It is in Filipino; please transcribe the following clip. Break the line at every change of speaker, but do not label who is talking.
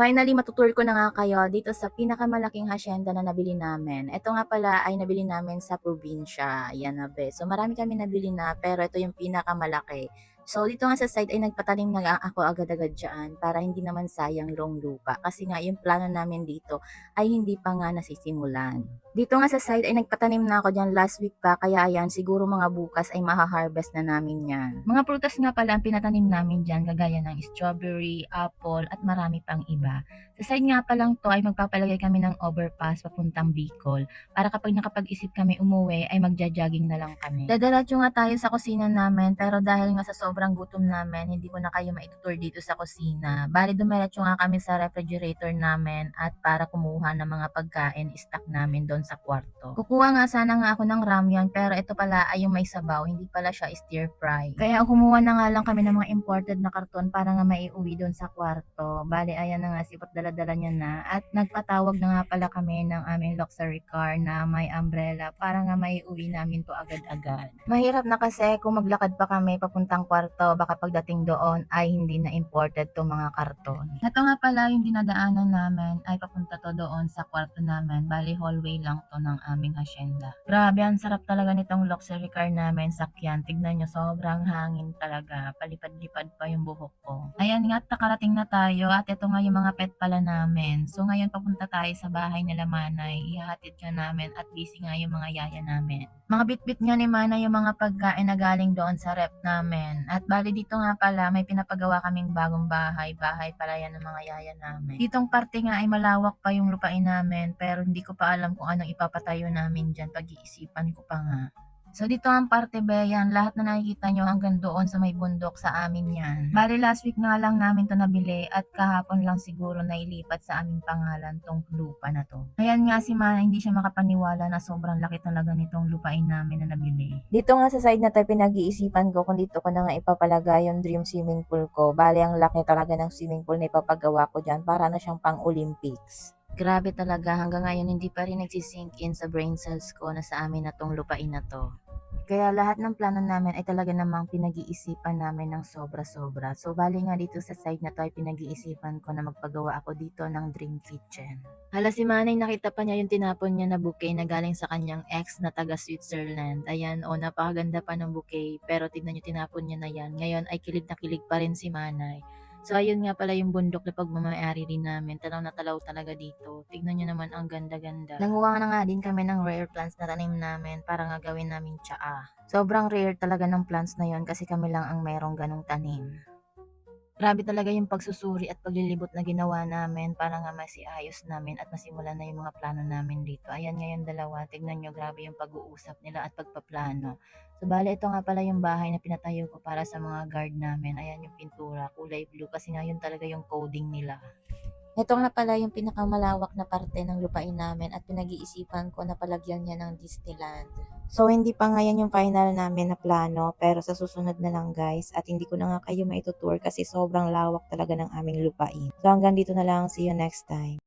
Finally, matutour ko na nga kayo dito sa pinakamalaking hacienda na nabili namin. Ito nga pala ay nabili namin sa probinsya. Yan na be. So marami kami nabili na pero ito yung pinakamalaki. So dito nga sa side ay nagpatalim na ako agad-agad dyan para hindi naman sayang long lupa. Kasi nga yung plano namin dito ay hindi pa nga nasisimulan. Dito nga sa side ay nagpatanim na ako dyan last week pa kaya ayan siguro mga bukas ay maha-harvest na namin yan. Mga prutas nga pala ang pinatanim namin dyan kagaya ng strawberry, apple at marami pang iba. Sa side nga pa lang to ay magpapalagay kami ng overpass papuntang Bicol para kapag nakapag-isip kami umuwi ay magja-jogging na lang kami. Dadalatyo nga tayo sa kusina namin pero dahil nga sa sobrang gutom namin hindi ko na kayo maitutur dito sa kusina. Bali dumiretso nga kami sa refrigerator namin at para kumuha ng mga pagkain stock namin doon sa kwarto. Kukuha nga sana nga ako ng ramyun pero ito pala ay yung may sabaw hindi pala siya stir fry. Kaya kumuha na nga lang kami ng mga imported na karton para nga maiuwi doon sa kwarto. Bali ayan na nga sipot dala-dala niya na at nagpatawag na nga pala kami ng aming luxury car na may umbrella para nga maiuwi namin to agad-agad. Mahirap na kasi kung maglakad pa kami papuntang kwarto baka pagdating doon ay hindi na imported to mga karton. Ito nga pala yung dinadaanan namin ay papunta to doon sa kwarto namin. Bali hallway lang to ng aming hacienda. Grabe, ang sarap talaga nitong luxury car namin sakyan. Tignan nyo, sobrang hangin talaga. Palipad-lipad pa yung buhok ko. Ayan nga, at nakarating na tayo at ito nga yung mga pet pala namin. So ngayon papunta tayo sa bahay nila Manay. Ihahatid ka namin at busy nga yung mga yaya namin. Mga bitbit nga ni Manay yung mga pagkain na galing doon sa rep namin. At bali dito nga pala, may pinapagawa kaming bagong bahay. Bahay pala yan ng mga yaya namin. Ditong parte nga ay malawak pa yung lupain namin pero hindi ko pa alam kung anong ipapatayo namin dyan. Pag-iisipan ko pa nga. So dito ang parte ba yan, lahat na nakikita nyo hanggang doon sa may bundok sa amin yan. Bali last week nga lang namin to nabili at kahapon lang siguro nailipat sa aming pangalan tong lupa na to. Ayan nga si Mana, hindi siya makapaniwala na sobrang laki talaga nitong lupain namin na nabili. Dito nga sa side na tayo pinag-iisipan ko kung dito ko na nga ipapalagay yung dream swimming pool ko. Bali ang laki talaga ng swimming pool na ipapagawa ko dyan para na siyang pang Olympics. Grabe talaga, hanggang ngayon hindi pa rin nagsisink in sa brain cells ko na sa amin na tong lupain na to. Kaya lahat ng plano namin ay talaga namang pinag-iisipan namin ng sobra-sobra. So bali nga dito sa side na to ay pinag-iisipan ko na magpagawa ako dito ng dream kitchen. Hala si Manay, nakita pa niya yung tinapon niya na bouquet na galing sa kanyang ex na taga Switzerland. Ayan, o napakaganda pa ng bouquet. Pero tignan niyo tinapon niya na yan. Ngayon ay kilig na kilig pa rin si Manay. So ayun nga pala yung bundok na pagmamayari rin namin. Talaw na talaw talaga dito. Tignan nyo naman ang ganda-ganda. Nanguha na nga din kami ng rare plants na tanim namin para nga gawin namin tsaa. Sobrang rare talaga ng plants na yon kasi kami lang ang merong ganong tanim. Grabe talaga yung pagsusuri at paglilibot na ginawa namin para nga masiayos namin at masimulan na yung mga plano namin dito. Ayan ngayon dalawa, tignan nyo grabe yung pag-uusap nila at pagpaplano. So bale ito nga pala yung bahay na pinatayo ko para sa mga guard namin. Ayan yung pintura, kulay blue kasi nga yun talaga yung coding nila. Ito nga pala yung pinakamalawak na parte ng lupain namin at pinag-iisipan ko na palagyan niya ng Disneyland. So hindi pa nga yan yung final namin na plano pero sa susunod na lang guys at hindi ko na nga kayo maitutour kasi sobrang lawak talaga ng aming lupain. So hanggang dito na lang, see you next time.